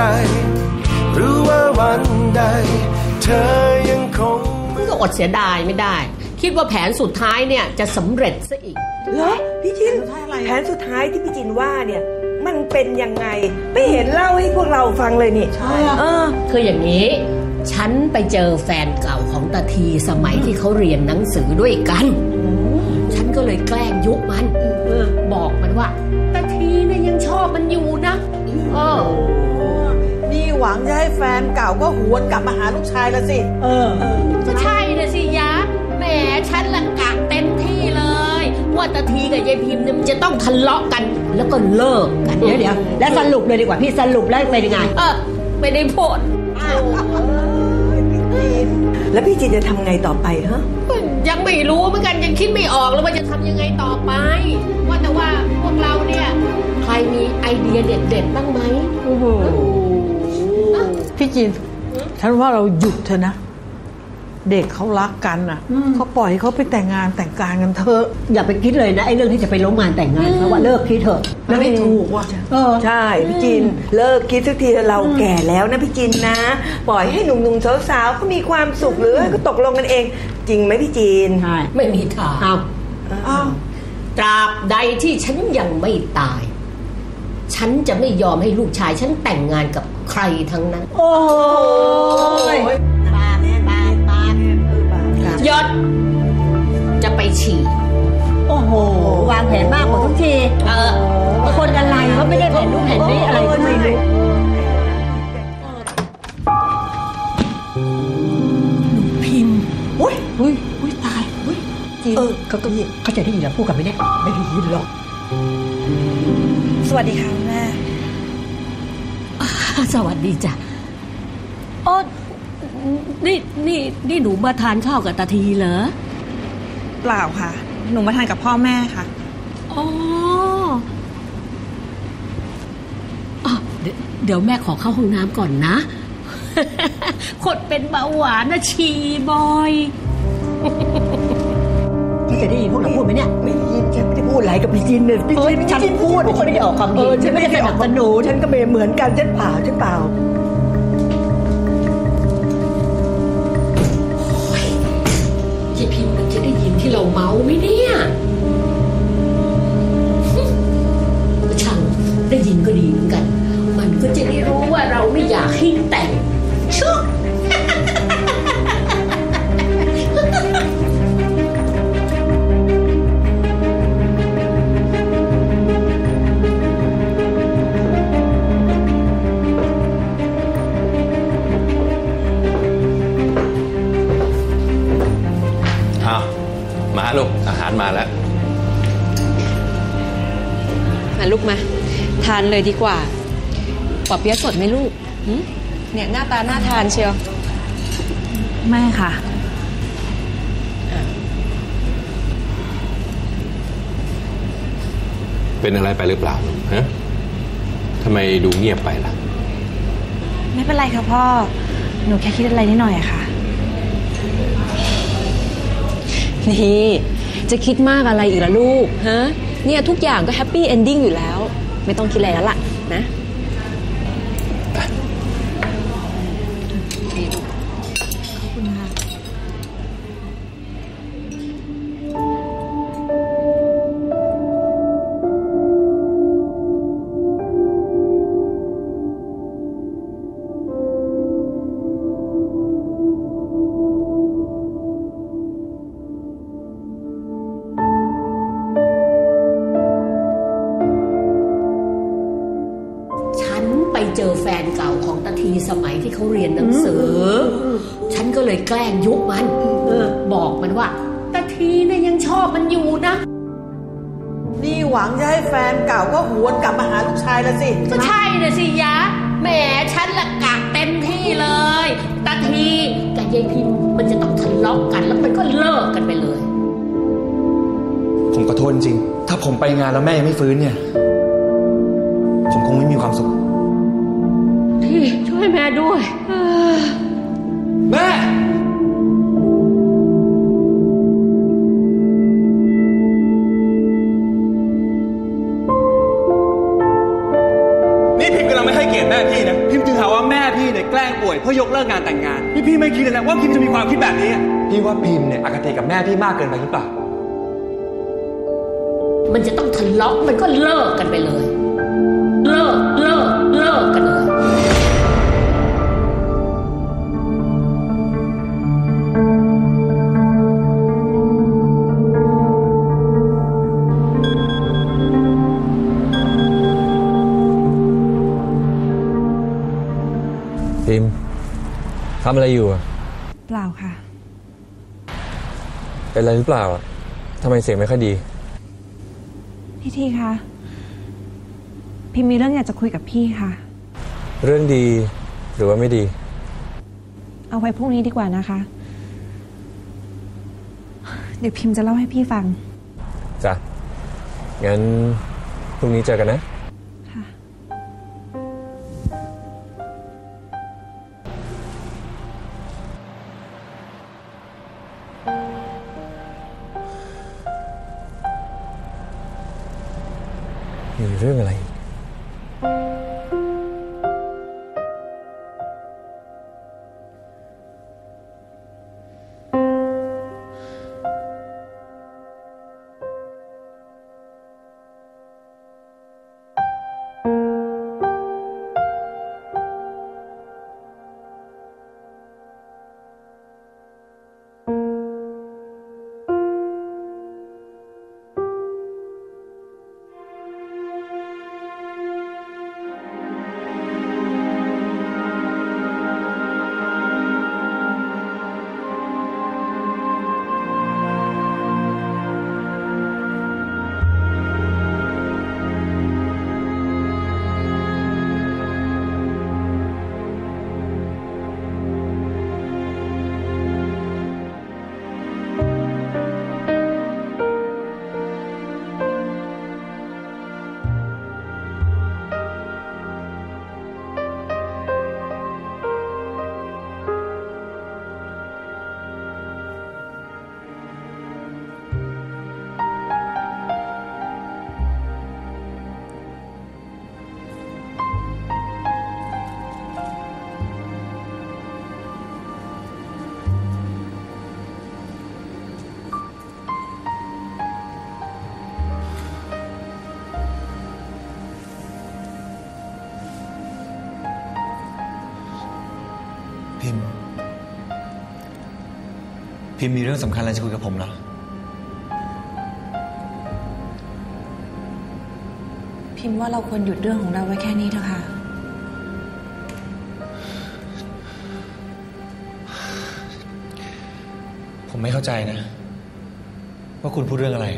ไรรู้ว่าวันใด เธอยังคงก็อดเสียดายไม่ได้ คิดว่าแผนสุดท้ายเนี่ยจะสำเร็จซะอีก เหรอพี่จินแผนสุดท้ายที่พี่จินว่าเนี่ยมันเป็นยังไงไม่เห็นเล่าให้พวกเราฟังเลยนี่ใช่เออคืออย่างนี้ ฉันไปเจอแฟนเก่าของตาทีสมัยที่เขาเรียนหนังสือด้วยกัน ฉันก็เลยแกล้งยุมันบอกมันว่าตาทีเนี่ยยังชอบมันอยู่นะเออนี่ หวังจะให้แฟนเก่าก็หวนกลับมาหาลูกชายละสิ เออก็ใช่นะสิยะแหมฉันละกะเต็มที่เลย ว่าตาทีกับยายพิมพ์เนี่ยมันจะต้องทะเลาะกัน แล้วก็เลิกกันเดี๋ยวเดี๋ยวแล้วสรุปเลยดีกว่าพี่สรุปแล้วเป็นยังไง เออไม่ได้ผลแล้วพี่จินจะทำไงต่อไปฮะยังไม่รู้เหมือนกันยังคิดไม่ออกแล้วว่าจะทำยังไงต่อไป ว่าแต่ว่าพวกเราเนี่ย ใครมีไอเดียเด็ดๆบ้างไหม พี่จินฉันว่าเราหยุดเถอะนะ เด็กเขารักกันอะเขาปล่อยให้เขาไปแต่งงานแต่งการกันเถอะ อย่าไปคิดเลยนะไอ้เรื่องที่จะไปล้มงานแต่งงานเพราะว่าเลิกคิดเถอะมันไม่ถูกว่ะเออใช่พี่จินเลิกคิดสักทีเถอะเราแก่แล้วนะพี่จินนะ ปล่อยให้หนุ่มๆสาวๆเขามีความสุขหรือให้เขาตกลงกันเอง จริงไหมพี่จินใช่ไม่มีทางเอาอ้าวตราบใดที่ฉันยังไม่ตาย ฉันจะไม่ยอมให้ลูกชายฉันแต่งงานกับใครทั้งนั้น โอ้ยปากปากปากยศจะไปฉี่ โอ้โห วางแผนมากกว่าทุกที เออ คนอะไรเขาไม่ได้แผนรูปแผนนี้อะไรก็ไม่รู้พิมพ์อุ้ยอุ้ยอุ้ยตายอุ้ยจริงเขาก็เขาจะได้ยินเราพูดกันไหมเนี่ยไม่ได้ยินหรอก สวัสดีค่ะคุณแม่ สวัสดีจ้ะโอ้นี่นี่นี่หนูมาทานข้าวกับตาทีเหรอ เปล่าค่ะ หนูมาทานกับพ่อแม่ค่ะ อ๋ออะเดี๋ยวเดี๋ยวแม่ขอเข้าห้องน้ำก่อนนะ คนเป็นเบาหวานนะฉี่บ่อยเขา จะได้ยินพวกเราพูดไหมเนี่ยไม่ได้ยินฉันไม่ได้พูดอะไรกับพี่จินเนี่ยพี่เอ้ยจินฉันพูดฉันไม่ได้ออกความเอเห็นฉันไม่ได้ฉันไม่ได้ออกความหนูฉันก็ไม่เหมือนกันฉันเปล่าฉันเปล่ายายพิมพ์มันจะได้ยินที่เราเมาไหมเนี่ยช่างได้ยินก็ดีเหมือนกันานเลยดีกว่าปอเปี๊ยะสดไหมลูกหึเนี่ยหน้าตาน่าทานเชียวไม่ค่ะ เป็นอะไรไปหรือเปล่าฮะทำไมดูเงียบไปล่ะ ไม่เป็นไรค่ะพ่อ หนูแค่คิดอะไรนิดหน่อยอะค่ะ นี่ จะคิดมากอะไรอีกล่ะลูกฮะเนี่ยทุกอย่างก็แฮปปี้เอนดิ้งอยู่แล้ว ไม่ต้องคิดอะไรแล้วล่ะนะ ทีสมัยที่เขาเรียนหนังสือ ฉันก็เลยแกล้งยุมันบอกมันว่าตาทีเนี่ยยังชอบมันอยู่นะนี่หวังจะให้แฟนเก่าก็หวนกลับมาหาลูกชายละสิ ก็ใช่นะสิยะแหมฉันละกะเต็มที่เลยตาทีกับยายพิมพ์มันจะต้องทะเลาะกัน แล้วมันก็เลิกกันไปเลย ผมขอโทษจริง ถ้าผมไปงานแล้วแม่ยังไม่ฟื้นเนี่ย ผมคงไม่มีความสุข พี่ช่วยแม่ด้วยแม่นี่พิมพ์กำลังไม่ให้เกียรติแม่พี่นะพิมพ์จึงหาว่าแม่พี่เนี่ยแกล้งป่วยเพื่อยกเลิกงานแต่งงานนี่พี่ไม่คิดเลยนะว่าพิมจะมีความคิดแบบนี้อะพี่ว่าพิมเนี่ยอคติกับแม่พี่มากเกินไปหรือเปล่า มันจะต้องทะเลาะมันก็เลิกกันไปเลย เลิก เลิก เลิกกันเลยำอะไรอยู่อะเปล่าค่ะ เป็นอะไรหรือเปล่าอะทำไมเสียงไม่ค่อยดี พี่ทีคะ พิมมีเรื่องอยากจะคุยกับพี่ค่ะ เรื่องดีหรือว่าไม่ดี เอาไว้พรุ่งนี้ดีกว่านะคะ เดี๋ยวพิมจะเล่าให้พี่ฟัง จ้ะ งั้นพรุ่งนี้เจอกันนะค่ะ มีเรื่ พิมพ์ พิมพ์มีเรื่องสำคัญอะไรจะคุยกับผมเหรอ พิมว่าเราควรหยุดเรื่องของเราไว้แค่นี้เถอะค่ะ ผมไม่เข้าใจนะ ว่าคุณพูดเรื่องอะไร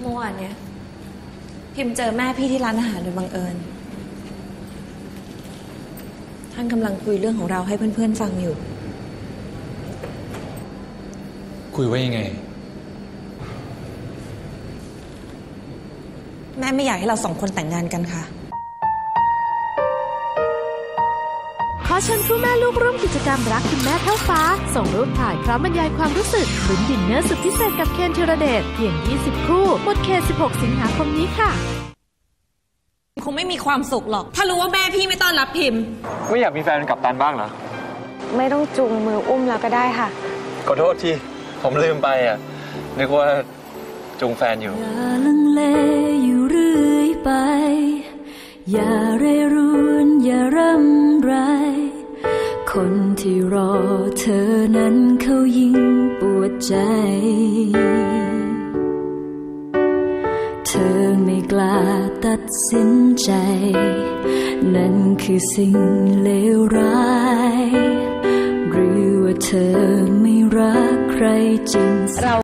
เมื่อวานเนี้ยพิมเจอแม่พี่ที่ร้านอาหารโดยบังเอิญ ท่านกำลังคุยเรื่องของเราให้เพื่อนๆฟังอยู่ คุยว่ายังไง แม่ไม่อยากให้เราสองคนแต่งงานกันค่ะ ขอเชิญคู่แม่ลูกร่วมกิจกรรมรักคุณแม่เท่าฟ้า ส่งรูปถ่ายพร้อมบรรยายความรู้สึกลุ้นดินเนอร์สุดพิเศษกับเคนธีรเดชเพียง 20 คู่หมดเขต16 สิงหาคมนี้ค่ะค งไม่มีความสุขหรอก ถ้ารู้ว่าแม่พี่ไม่ต้อนรับพิมพ์ ไม่อยากมีแฟนเป็นกัปตันบ้างเหรอ ไม่ต้องจูงมืออุ้มแล้วก็ได้ค่ะ ขอโทษที ผมลืมไปอะ นึกว่าจูงแฟนอยู่ อย่าลังเลอยู่เรื่อยไป อย่าเรรุนอย่าร่ำไร คนที่รอเธอนั้นเขายิ่งปวดใจ เธอไม่กล้าตัดสินใจ นั่นคือสิ่งเลวร้าย หรือว่าเธอไม่รักใครจริง